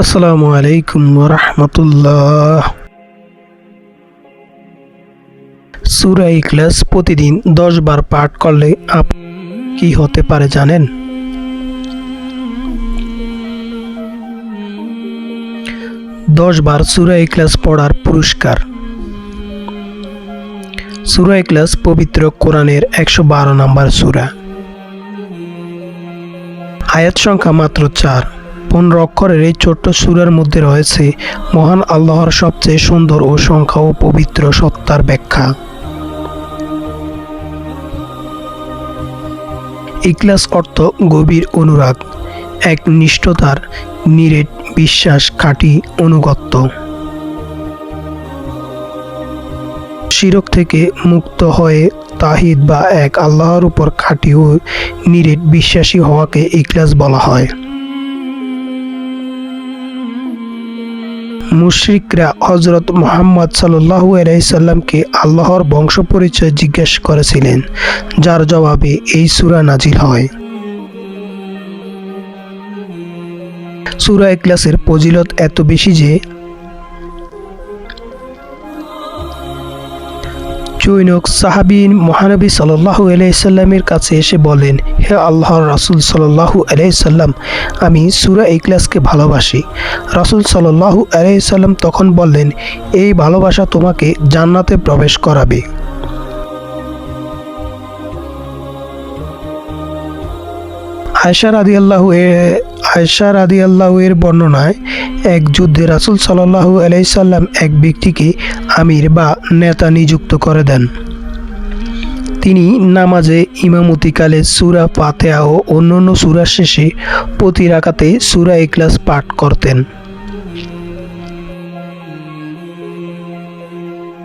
আসসালামু আলাইকুম রহমতুল্লাহ সুরা ইখলাস প্রতিদিন দশ বার পাঠ করলে আপ কি হতে পারে জানেন? দশ বার সুরা ইখলাস পড়ার পুরস্কার। সুরা ইখলাস পবিত্র কোরআনের একশো বারো নম্বর সুরা। আয়াত সংখ্যা মাত্র চার। পনেরো অক্ষরের এই ছোট্ট সুরের মধ্যে রয়েছে মহান আল্লাহর সবচেয়ে সুন্দর ও সংখ্যা ও পবিত্র সত্তার ব্যাখ্যা। ইকলাস অর্থ গভীর অনুরাগ, এক নিষ্ঠতার, নিরেট বিশ্বাস, খাঁটি অনুগত্য শিরক থেকে মুক্ত হয়ে তাহিদ বা এক আল্লাহর উপর খাঁটি ও নিরেট বিশ্বাসী হওয়াকে ইকলাস বলা হয়। মুশরিকরা হজরত মোহাম্মদ সাল্লাহ আলাইসাল্লামকে আল্লাহর বংশ পরিচয় জিজ্ঞেস করেছিলেন, যার জবাবে এই সুরা নাজিল হয়। সুরা ক্লাসের পজিলত এত বেশি যে চৈনক সাহাবিন মহানবী সাল্লাহু আলাইসাল্লামের কাছে এসে বলেন, হে আল্লাহর রাসুল সাল্লাহু আলাইসাল্লাম আমি সুরা ইকলাসকে ভালোবাসি। রাসুল সাল্লাহু আলাইসাল্লাম তখন বললেন, এই ভালোবাসা তোমাকে জান্নাতে প্রবেশ করাবে। আয়সা রাদি আল্লাহ আয়সা রাদি আল্লাহ এর বর্ণনায়, এক যুদ্ধে রাসুল সাল্লাহু আলাইসাল্লাম এক ব্যক্তিকে আমির বা নেতা নিযুক্ত করে দেন। তিনি নামাজে ইমামতিকালে সুরা পাতেয়া ও অন্যান্য সুরা শেষে প্রতি রাকাতে সুরা ইকলাস পাঠ করতেন।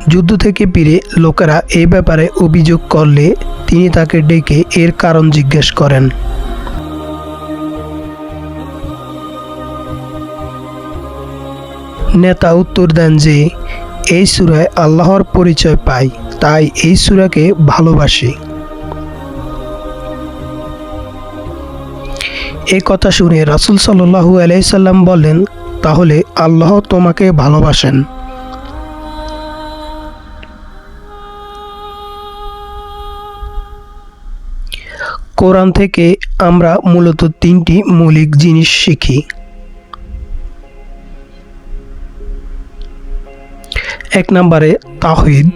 যুদ্ধ থেকে ফিরে লোকেরা এ ব্যাপারে অভিযোগ করলে তিনি তাকে ডেকে এর কারণ জিজ্ঞেস করেন। নেতা উত্তর দেন যে, এই সুরায় আল্লাহর পরিচয় পাই, তাই এই সুরাকে ভালোবাসি। এই কথা শুনে রাসুল সাল্লাহু আলাইসাল্লাম বলেন তাহলে আল্লাহ তোমাকে ভালোবাসেন। কোরআন থেকে আমরা মূলত তিনটি মৌলিক জিনিস শিখি। এক নম্বরে তাহিদ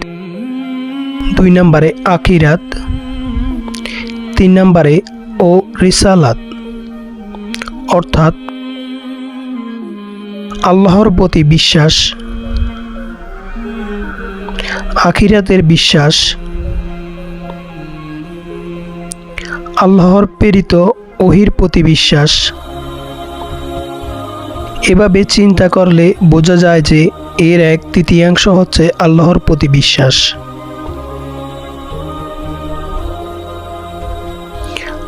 দুই নম্বরে আখিরাত, তিন নম্বরে ও রিসালাত। অর্থাৎ আল্লাহর প্রতি বিশ্বাস, আখিরাতের বিশ্বাস, আল্লাহর প্রেরিত ওহির প্রতি বিশ্বাস। এভাবে চিন্তা করলে বোঝা যায় যে এর এক তৃতীয়াংশ হচ্ছে আল্লাহর প্রতি বিশ্বাস।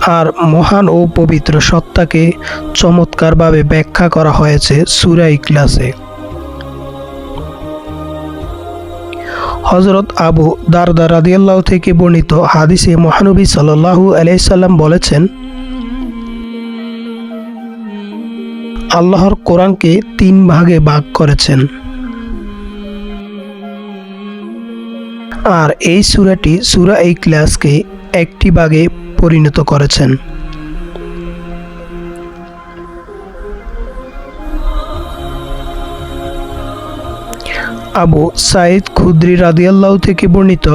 আর মহান ও পবিত্র সত্তাকে চমৎকারভাবে ব্যাখ্যা করা হয়েছে সুরাই ক্লাসে হজরত আবু দারদা রাদিয়াল্লাহ থেকে বর্ণিত হাদিসে মহানবী সাল্লাল্লাহু আলাইসাল্লাম বলেছেন, আল্লাহর কোরআনকে তিন ভাগে ভাগ করেছেন। আর এই সুরাটি সুরা এই ক্লাসকে একটি ভাগে পরিণত করেছেন। আবু সাইদ খুদ্রি রাদিয়াল্লাহ থেকে বর্ণিত,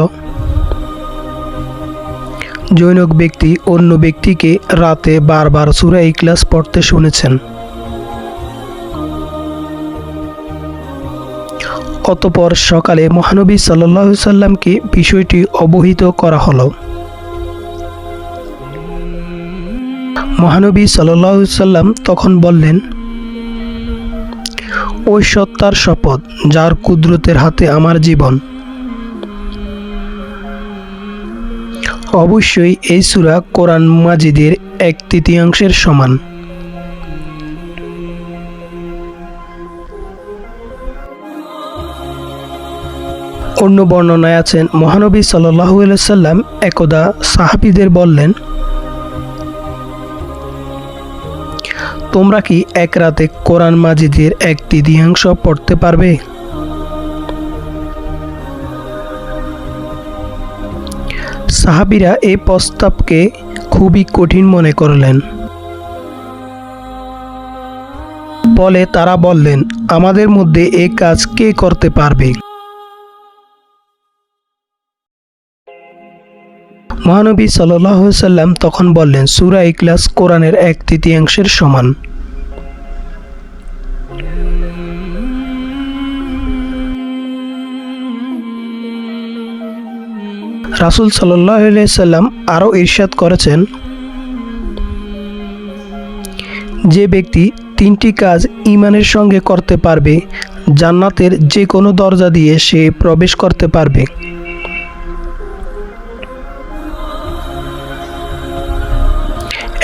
জৈনক ব্যক্তি অন্য ব্যক্তিকে রাতে বারবার সুরা ইকলাস পড়তে শুনেছেন। অতপর সকালে মহানবী সাল্লাহ সাল্লামকে বিষয়টি অবহিত করা হলো। মহানবী সাল্লাহ সাল্লাম তখন বললেন ওই সত্তার শপথ, যার কুদরতের হাতে আমার জীবন। অবশ্যই এই সুরা কোরআন মাজিদের এক তৃতীয়াংশের সমান। অন্য বর্ণনায় আছেন মহানবী সাল্লাহ সাল্লাম। একদা সাহাবিদের বললেন, তোমরা কি এক রাতে কোরআন মাজিদের এক তৃতীয়াংশ পড়তে পারবে? সাহাবিরা এই প্রস্তাবকে খুবই কঠিন মনে করলেন। বলে তারা বললেন, আমাদের মধ্যে এই কাজ কে করতে পারবে? মহানবী সাল্লাম তখন বললেন, সুরা ইকলাস কোরআনের এক তৃতীয়াংশের সমান। রাসুল সাল্লাম আরও ইরশাদ করেছেন, যে ব্যক্তি তিনটি কাজ ইমানের সঙ্গে করতে পারবে, জান্নাতের যে কোনো দরজা দিয়ে সে প্রবেশ করতে পারবে।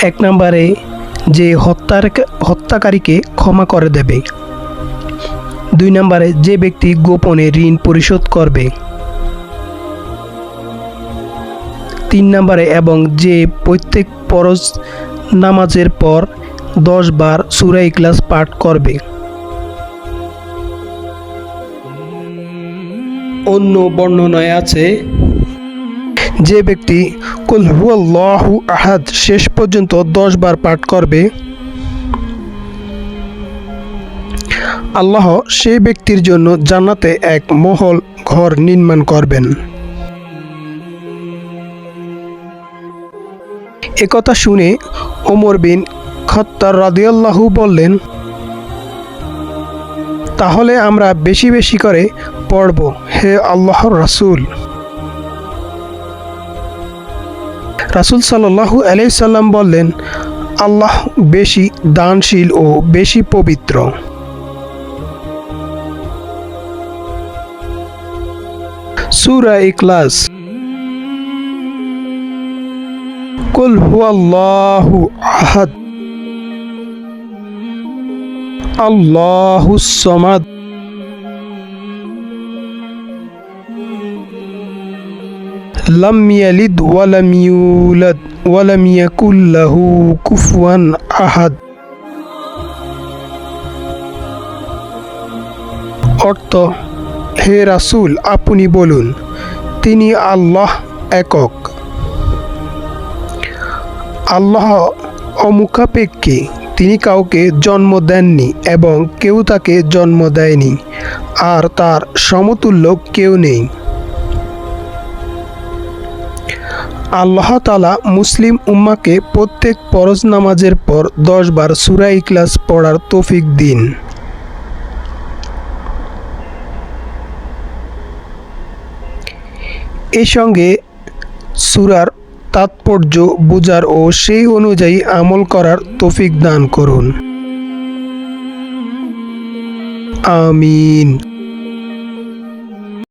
এক নম্বরে যে হত্যার হত্যাকারীকে ক্ষমা করে দেবে। দুই নম্বরে যে ব্যক্তি গোপনে ঋণ পরিশোধ করবে। তিন নম্বরে এবং যে প্রত্যেক পরজ নামাজের পর দশ বার সুরা ইকলাস পাঠ করবে। অন্য বর্ণনায় আছে যে ব্যক্তি, কুল হুয়াল্লাহু আহাদ শেষ পর্যন্ত দশ বার পাঠ করবে। আল্লাহ সেই ব্যক্তির জন্য জান্নাতে এক মহল ঘর নির্মাণ করবেন। একথা শুনে ওমর বিন খত্তার রাদিয়াল্লাহু বললেন, তাহলে আমরা বেশি বেশি করে পড়ব, হে আল্লাহর রাসূল। রাসূল সাল্লাল্লাহু আলাইহি সাল্লাম বললেন, আল্লাহ বেশি দানশীল ও বেশি পবিত্র। সূরা ইখলাস। কুল আহাদ। আল্লাহুস সামাদ। লাম ইয়ালিদ ওয়ালাম ইউলাদ ওয়ালাম ইয়াকুল লাহু কুফুয়ান আহাদ অর্থ, হে রাসূল, আপনি বলুন, তিনি আল্লাহ একক। আল্লাহ অমুখাপেক্ষী, তিনি কাউকে জন্ম দেননি এবং কেউ তাকে জন্ম দেয়নি, আর তার সমতুল্য কেউ নেই। আল্লাহ তালা মুসলিম উম্মাকে প্রত্যেক পরজ নামাজের পর দশ বার সুরা ইকলাস পড়ার তৌফিক দিন। এই সঙ্গে সুরার তাৎপর্য বুঝার ও সেই অনুযায়ী আমল করার তৌফিক দান করুন। আমিন।